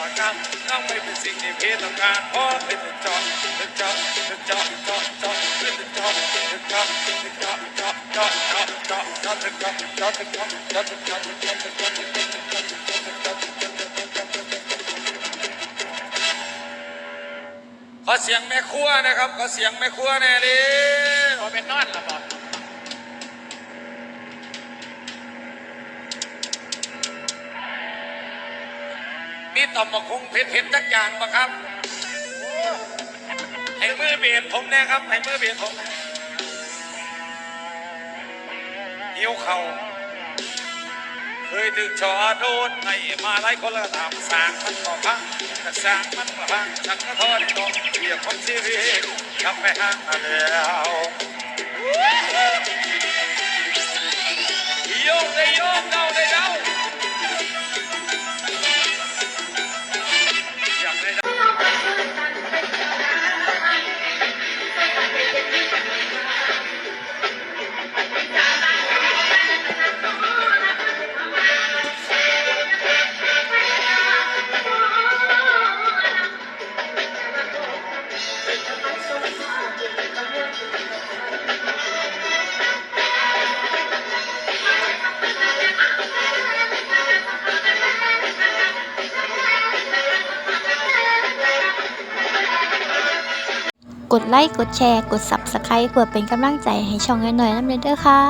มาก้าวก้าวไปเป็นสิ่งที่พี่ต้องการเพราะเป็นจอบเป็นจอบเป็นจอบจอบจอบเป็นจอบเป็นจอบเป็นจอบจอบจอบจอบจอบจอบเป็นจอบจอบเป็นจอบจอบเป็นจอบเป็นจอบเป็นจอบเป็นจอบขอเสียงแม่ครัวนะครับขอเสียงแม่ครัวแน่ดิขอเป็นนอนเหรอ มีต่อมะคงเผ็ดเผ็ดๆจักอย่างปะครับให้มือเบียดผมแนะครับให้มือเบียดผมหิวเข่าเคยถึงชอโดนให้มาไล่คนละทำสางมันก็พังกระสางมันก็พังชักกระทอดก็เรียกคนชีวิตกลับไปห้างมาแล้วโยกได้โยกเดาได้ กดไลค์ กดแชร์ กด Subscribe เพื่อเป็นกำลังใจให้ช่องน้อยๆน้ำเด้อค่ะ